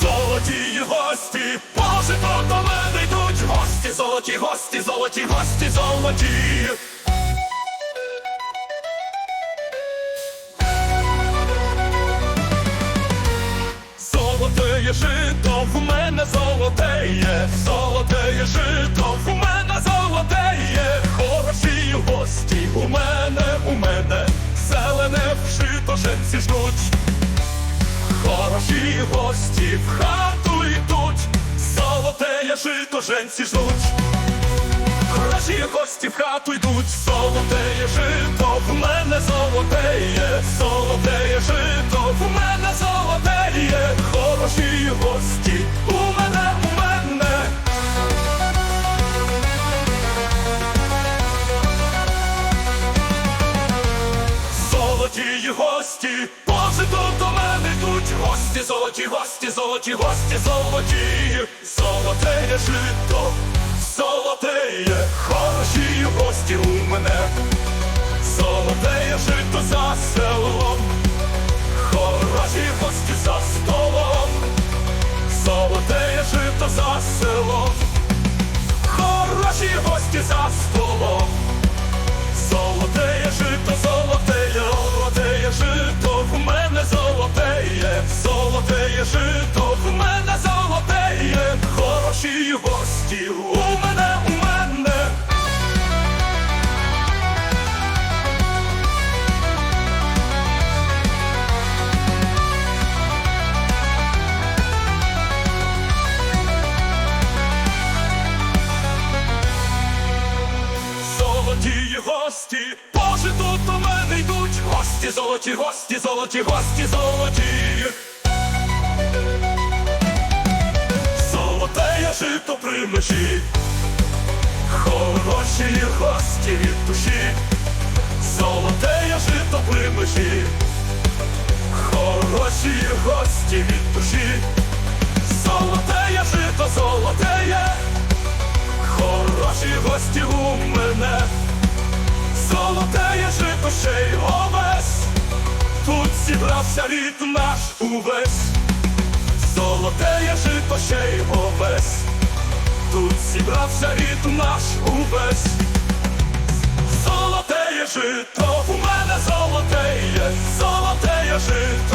Золоті гості, пожито до мене йдуть гості, золоті гості, золоті гості, золоті. Золотеє жито в мене золотеє, золотеє жито в мене золотеє, хороші гості у мене, у мене, зелене вшито женці ждуть. Хороші гості в хату йдуть, золотеє жито женці ждуть. Хороші гості в хату йдуть, золотеє жито в мене золотеє, золотеє жито в мене золотеє, хороші гості у мене, у мене. Золоті гості, гості, золоті гості, золоті гості, золоті, золотеє жито, золотеє, хороші гості у мене, золотеє жито за селом, хороші гості за столом, золотеє жито за селом, хороші гості за столом. Золотеє жито, в мене золотеє, хороші гості, у мене, у мене. Золоті гості, Боже, тут до мене йдуть гості, золоті гості, золоті гості, золоті. При хороші гості від душі, золотеє жито при межі, хороші гості від душі, золотеє жито, золотеє. Хороші гості у мене, золотеє жито ще й овес, тут зібрався рід наш увесь, золотеє жито тут зібрався рід наш увесь, золотеє жито, у мене золотеє, золотеє жито.